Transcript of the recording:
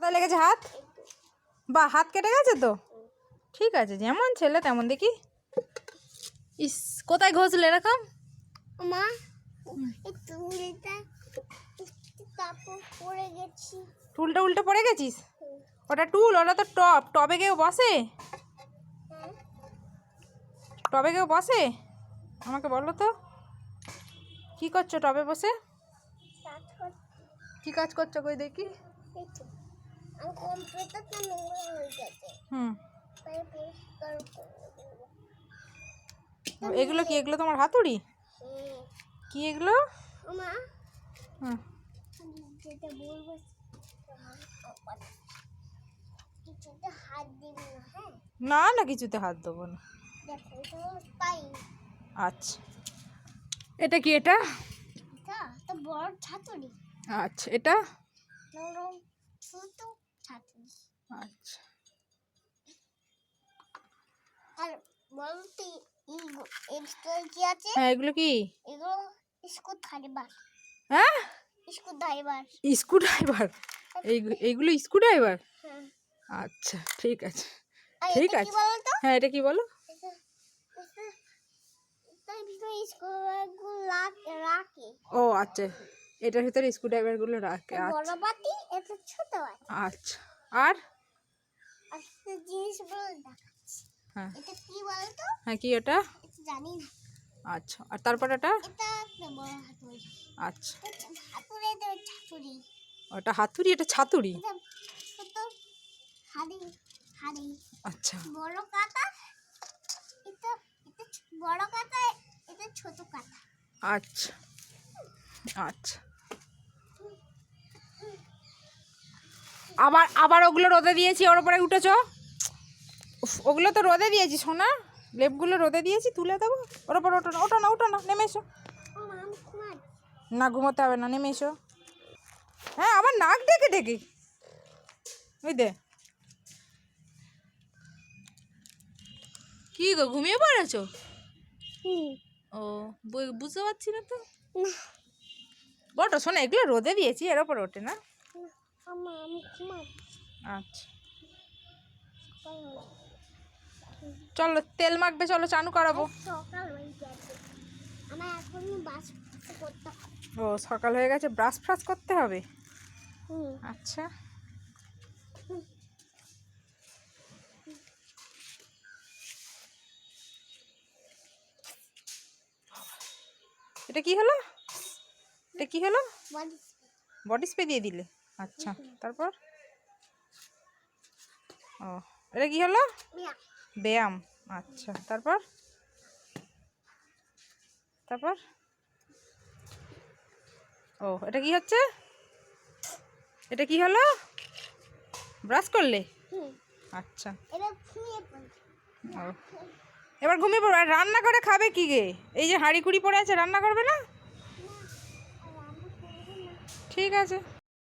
কোথায় লেগেছে হাত? বা হাত কেটে গেছে তো? ঠিক আছে যেমন ছেলে তেমন দেখি। ইস কোথায় ঘষলে এরকম? মা টুলটা উল্টে পড়ে গেছিস? ওটা টুল ওটা তো টপ। টবে কেউ বসে? টবে কেউ বসে? আমাকে বলো তো। কি করছ টবে বসে? কি কাজ করছ কই দেখি? কম্পিউটারটা নোংরা হয়ে গেছে। হুম। তাই পরিষ্কার করে দেবো। ও, এগুলো কি? এগুলো তোমার হাতুড়ি? হ্যাঁ। কি এগুলো? মা হুম। যেটা বলব কিছুতে হাত দিবি না হ্যাঁ? না না কিছুতে হাত দেবো না। দেখো এটা পাই আচ্ছা। এটা কি এটা? এটা তো বড় ছাতুরি আচ্ছা এটা? ছোট। আচ্ছা। আর বলতে কি আছে? হ্যাঁ এগুলো কি? এগুলো স্কুল হ্যাঁ? School driver. Screw driver? এই এইগুলো স্ক্রু ড্রাইভার? হ্যাঁ। আচ্ছা ঠিক আছে। ঠিক আছে। হ্যাঁ এটা কি বলো? ও আচ্ছা। এটার ভিতরে স্ক্রু ড্রাইভারগুলো রাখে আচ্ছা। আচ্ছা। আর? হ্যাঁ। এটা কি বলতো? হ্যাঁ কি এটা? জানি না। আচ্ছা আর তারপর এটা? আচ্ছা। ওটা হাতুড়ি এটা ছাতুড়ি? আচ্ছা। বড় কাটা এটা এটা ছ- বড় কাটা এটা ছোট কাটা। আচ্ছা। আচ্ছা। আবার আবার ওগুলো রোদে দিয়েছি ওর উপরে উঠেছ? ওগুলো তো রোদে দিয়েছি সোনা। লেপগুলো রোদে দিয়েছি তুলে দেবো। ওর উপর ওটো না ওটো না ওটো না নেমে এসো। না ঘুমোতে হবে না নেমে এসো। হ্যাঁ আবার নাক ডেকে ডেকে। ওই দে। কি গো ঘুমিয়ে পড়েছ? ও বুঝতে পারছি না তো। বটো শোনা এগুলো রোদে দিয়েছি এর ওপর ওঠে না। আমা আচ্ছা। চলো তেল মাখবে চলো চানু করাবো। ও সকাল হয়ে গেছে ব্রাশ ফ্রাশ করতে হবে? আচ্ছা। এটা কি হলো? এটা কি হলো? বডি স্প্রে দিয়ে দিলে। আচ্ছা তারপর? ও এটা কি হলো? ব্যায়াম। আচ্ছা তারপর? তারপর? ও এটা কি হচ্ছে? এটা কি হলো? ব্রাশ করলে? আচ্ছা। এবার ঘুমিয়ে পড়ি ও। এবার ঘুমিয়ে পড়বে। আর রান্না করে খাবে কি গে? এই যে হাঁড়ি কুড়ি পড়ে আছে রান্না করবে না। ঠিক আছে।